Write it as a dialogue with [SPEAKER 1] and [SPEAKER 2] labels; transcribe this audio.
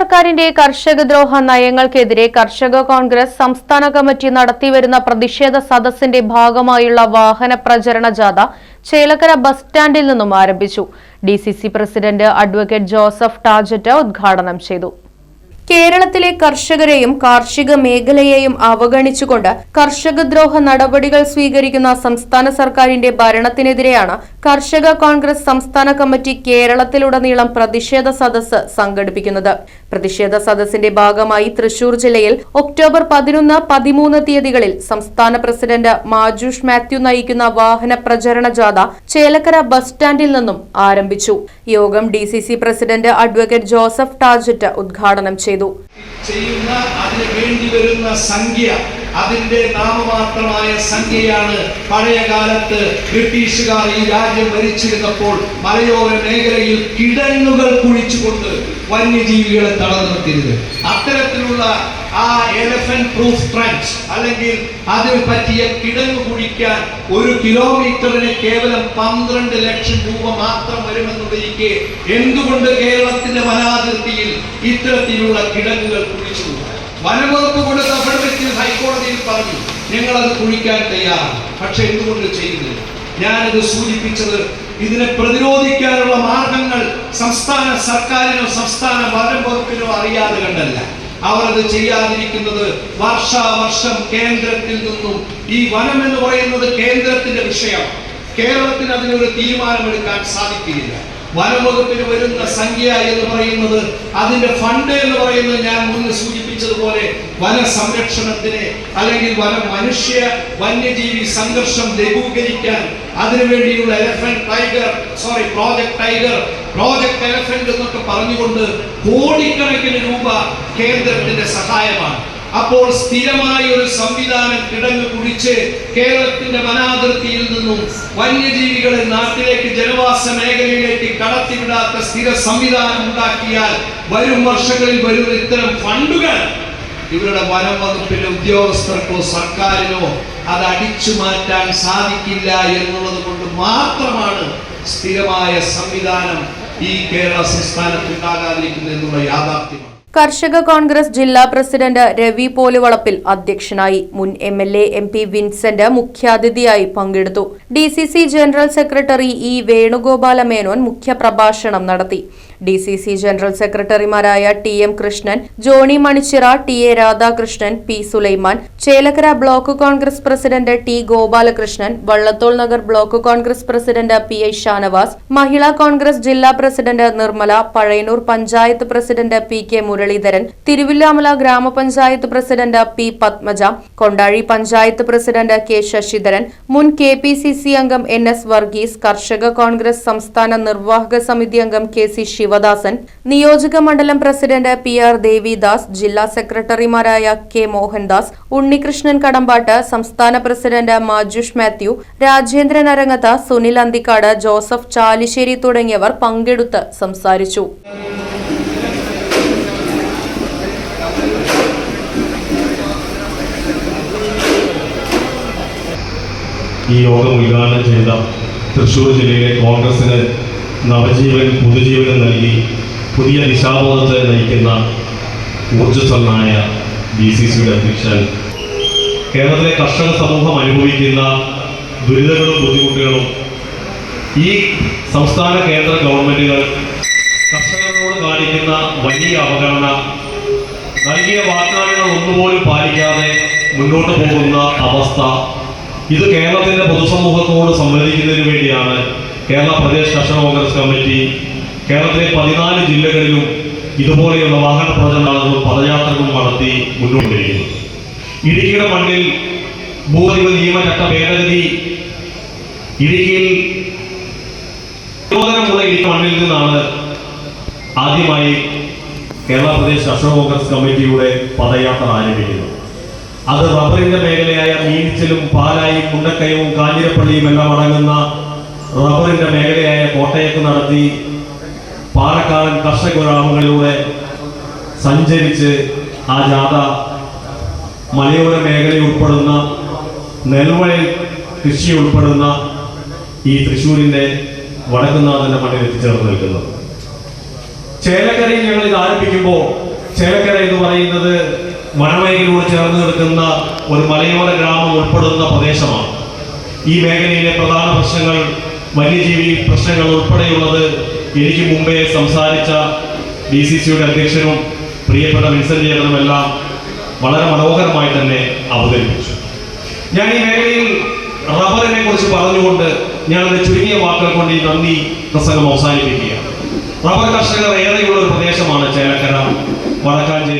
[SPEAKER 1] സർക്കാരിന്റെ കർഷകദ്രോഹ നയങ്ങൾക്കെതിരെ കർഷക കോൺഗ്രസ് സംസ്ഥാന കമ്മിറ്റി നടത്തിവരുന്ന പ്രതിഷേധ സദസ്സിന്റെ ഭാഗമായുള്ള വാഹന പ്രചരണ ജാഥ ചേലക്കര ബസ് സ്റ്റാൻഡിൽ നിന്നും ആരംഭിച്ചു. D president advocate Joseph Tajet ഉദ്ഘാടനം ചെയ്തു. കേരളത്തിലെ കർഷകരെയും കാർഷിക മേഖലയെയും അവഗണിച്ചുകൊണ്ട് കർഷകദ്രോഹ നടപടികൾ സ്വീകരിക്കുന്ന സംസ്ഥാന സർക്കാരിന്റെ ഭരണത്തിനെതിരെയാണ് കർഷക കോൺഗ്രസ് സംസ്ഥാന കമ്മിറ്റി കേരളത്തിലുടനീളം പ്രതിഷേധ സദസ്സ് സംഘടിപ്പിക്കുന്നത്. പ്രതിഷേധ സദസ്സിന്റെ ഭാഗമായി തൃശൂർ ജില്ലയിൽ ഒക്ടോബർ പതിനൊന്ന് പതിമൂന്ന് തീയതികളിൽ സംസ്ഥാന പ്രസിഡന്റ് മാജൂഷ് മാത്യു നയിക്കുന്ന വാഹന പ്രചരണ ജാഥ ചേലക്കര ബസ് സ്റ്റാൻഡിൽ നിന്നും ആരംഭിച്ചു. യോഗം D president advocate Joseph Tajet ഉദ്ഘാടനം ചെയ്തു.
[SPEAKER 2] ചെയ്യുന്ന അതിന് വേണ്ടി വരുന്ന സംഖ്യ അതിന്റെ നാമമാത്രമായ സംഖ്യയാണ് പഴയ കാലത്ത് ബ്രിട്ടീഷുകാർ ഈ രാജ്യം ഭരിച്ചിരുന്നപ്പോൾ മലയോര മേഖലയിൽ കിടങ്ങുകൾ കുഴിച്ചുകൊണ്ട് വന്യജീവികളെ തളർന്നിരുന്നത് അത്തരത്തിലുള്ള ആ എലഫന്റ് പ്രൂഫ് ട്രഞ്ച് അല്ലെങ്കിൽ അതിൽ പറ്റിയ കിടങ്ങ് കുഴിക്കാൻ ഒരു കിലോമീറ്ററിന് കേവലം പന്ത്രണ്ട് ലക്ഷം രൂപ മാത്രം വരുമെന്നുള്ളതിരിക്കെ എന്തുകൊണ്ട് കേരളത്തിന്റെ വനാതിർത്തിയിൽ ഇത്തരത്തിലുള്ള കിടങ്ങുകൾ കുഴിച്ചു? വനവകുപ്പ് കൊടുത്ത പെർമിറ്റിൽ ഹൈക്കോടതിയിൽ പറഞ്ഞു ഞങ്ങളത് കുഴിക്കാൻ തയ്യാറാണ്. പക്ഷെ എന്തുകൊണ്ട് ചെയ്യുന്നില്ല? ഞാനത് സൂചിപ്പിച്ചത് ഇതിനെ പ്രതിരോധിക്കാനുള്ള മാർഗങ്ങൾ സംസ്ഥാന സർക്കാരിനോ സംസ്ഥാന വനം വകുപ്പിനോ അറിയാതെ കണ്ടല്ല. അവർ അത് ചെയ്യാതിരിക്കുന്നത് വർഷാവർഷം കേന്ദ്രത്തിൽ നിന്നും ഈ വനം എന്ന് പറയുന്നത് കേന്ദ്രത്തിന്റെ വിഷയമാണ്. കേരളത്തിന് അതിനൊരു തീരുമാനമെടുക്കാൻ സാധിക്കുകയില്ല. വനംവകുപ്പിന് വരുന്ന സംഖ്യ എന്ന് പറയുന്നത് അതിന്റെ ഫണ്ട് എന്ന് പറയുന്നത് ഞാൻ മുന്ന് സൂചിപ്പിച്ചതുപോലെ വന സംരക്ഷണത്തിന് അല്ലെങ്കിൽ വന മനുഷ്യ വന്യജീവി സംഘർഷം ലഘൂകരിക്കാൻ അതിനുവേണ്ടിയുള്ള elephant tiger sorry project tiger project elephant എന്നൊക്കെ പറഞ്ഞുകൊണ്ട് കോടിക്കണക്കിന് രൂപ കേന്ദ്രത്തിന്റെ സഹായമാണ്. അപ്പോൾ സ്ഥിരമായ ഒരു സംവിധാനം കിടന്നു കുടിച്ച് കേരളത്തിന്റെ വനാതിർത്തിയിൽ നിന്നും വന്യജീവികളെ നാട്ടിലേക്ക് ജനവാസ മേഖലയിലേക്ക് കടത്തിവിടാത്ത സ്ഥിര സംവിധാനം ഉണ്ടാക്കിയാൽ വരും വർഷങ്ങളിൽ വരുന്ന ഇത്തരം ഫണ്ടുകൾ ഇവരുടെ വനം വകുപ്പിലെ ഉദ്യോഗസ്ഥർക്കോ സർക്കാരിനോ അത് അടിച്ചു മാറ്റാൻ സാധിക്കില്ല എന്നുള്ളത് കൊണ്ട് മാത്രമാണ് സ്ഥിരമായ സംവിധാനം ഈ കേരള സംസ്ഥാനത്ത് ഉണ്ടാകാതിരിക്കുന്നത് എന്നുള്ള യാഥാർത്ഥ്യമാണ്.
[SPEAKER 1] കർഷക കോൺഗ്രസ് ജില്ലാ പ്രസിഡന്റ് രവി പോലുവളപ്പിൽ അധ്യക്ഷനായി മുൻ M L A M P Vincent മുഖ്യാതിഥിയായി പങ്കെടുത്തു. D C C general secretary E Venugopala Menon മുഖ്യപ്രഭാഷണം നടത്തി. ഡി സി സി ജനറൽ സെക്രട്ടറിമാരായ T M Krishnan Johny Manichira T A Radhakrishnan P Sulaiman Chelakkara block Congress president T Gopalakrishnan Vallathol Nagar block Congress president P I Shanavas Mahila Congress ജില്ലാ president Nirmala Pazhayannur panchayat president P K Muraleedharan Thiruvilwamala ഗ്രാമപഞ്ചായത്ത് president P Padmaja Kondazhi panchayat president K Sasidharan മുൻ K P C C അംഗം N S Varghese കർഷക കോൺഗ്രസ് സംസ്ഥാന നിർവാഹക സമിതി അംഗം K C Sivadasan നിയോജക മണ്ഡലം പ്രസിഡന്റ് പി ആർ ദേവിദാസ് ജില്ലാ സെക്രട്ടറിമാരായ കെ മോഹൻദാസ് ഉണ്ണികൃഷ്ണൻ കടമ്പാട്ട് സംസ്ഥാന പ്രസിഡന്റ് മാജുഷ് മാത്യു രാജേന്ദ്രൻ അരങ്ങത്ത് സുനിൽ അന്തിക്കാട് ജോസഫ് ചാലിശ്ശേരി തുടങ്ങിയവർ പങ്കെടുത്ത് സംസാരിച്ചു.
[SPEAKER 3] ഈ യോഗം ഉദ്ഘാടനം ചെയ്ത തൃശ്ശൂർ ജില്ലയിലെ കോൺഗ്രസിന് നവജീവൻ പുതുജീവനം നൽകി പുതിയ ദിശാബോധത്തെ നയിക്കുന്ന ഊർജസ്വലനായ ബി സി സിയുടെ അധ്യക്ഷൻ. കേരളത്തിലെ കർഷക സമൂഹം അനുഭവിക്കുന്ന ദുരിതങ്ങളും ബുദ്ധിമുട്ടുകളും ഈ സംസ്ഥാന കേന്ദ്ര ഗവൺമെന്റുകൾ കർഷകരോട് കാണിക്കുന്ന വലിയ അവഗണന നൽകിയ വാഗ്ദാനങ്ങൾ ഒന്നുപോലും പാലിക്കാതെ മുന്നോട്ട് പോകുന്ന അവസ്ഥ ഇത് കേരളത്തിന്റെ പൊതുസമൂഹത്തോട് സംവദിക്കുന്നതിന് വേണ്ടിയാണ് കേരള പ്രദേശ് കർഷക കോൺഗ്രസ് കമ്മിറ്റി കേരളത്തിലെ പതിനാല് ജില്ലകളിലും ഇതുപോലെയുള്ള വാഹന പ്രചരണങ്ങളും പദയാത്രകളും നടത്തി മുന്നോട്ടിരിക്കുന്നത് ഇടുക്കിയുടെ മണ്ണിൽ ഭൂപതിവ് നിയമചട്ട ഭേദഗതി ഇടുക്കിയിൽ ഈ മണ്ണിൽ നിന്നാണ് ആദ്യമായി കേരള പ്രദേശ് കർഷക കോൺഗ്രസ് കമ്മിറ്റിയുടെ പദയാത്ര ആരംഭിക്കുന്നത്. അത് റബ്ബറിന്റെ മേഖലയായ മീനിച്ചിലും പാലായും മുണ്ടക്കയവും കാഞ്ഞിരപ്പള്ളിയും എല്ലാം അടങ്ങുന്ന റബ്ബറിന്റെ മേഖലയായ കോട്ടയത്ത് നടത്തി പാലക്കാടൻ കർഷക ഗ്രാമങ്ങളിലൂടെ സഞ്ചരിച്ച് ആ ജാഥ മലയോര മേഖല ഉൾപ്പെടുന്ന നെൽവയൽ കൃഷി ഉൾപ്പെടുന്ന ഈ തൃശ്ശൂരിന്റെ വടക്കുന്നാഥന്റെ മണ്ണിൽ എത്തിച്ചേർന്ന് നിൽക്കുന്നത് ചേലക്കരയിൽ ഞങ്ങൾ ഇത് ആരംഭിക്കുമ്പോൾ ചേലക്കര എന്ന് പറയുന്നത് വനമേഖലയോട് ചേർന്ന് നിൽക്കുന്ന ഒരു മലയോര ഗ്രാമം ഉൾപ്പെടുന്ന പ്രദേശമാണ്. ഈ മേഖലയിലെ പ്രധാന പ്രശ്നങ്ങൾ വന്യജീവി പ്രശ്നങ്ങൾ ഉൾപ്പെടെയുള്ളത് എനിക്ക് മുമ്പേ സംസാരിച്ച ഡി സി സിയുടെ അധ്യക്ഷനും പ്രിയപ്പെട്ട വിൻസെന്റ് ചേട്ടനുമെല്ലാം വളരെ മനോഹരമായി തന്നെ അവതരിപ്പിച്ചു. ഞാൻ ഈ മേഖലയിൽ റബ്ബറിനെ കുറിച്ച് പറഞ്ഞുകൊണ്ട് ഞാൻ ഞാനത് ചുരുങ്ങിയ വാക്കുകൾ കൊണ്ട് ഈ നന്ദി പ്രസംഗം അവസാനിപ്പിക്കുകയാണ്. റബ്ബർ കർഷകർ ഏറെയുള്ള ഒരു പ്രദേശമാണ് Chelakkara Wadakkanchery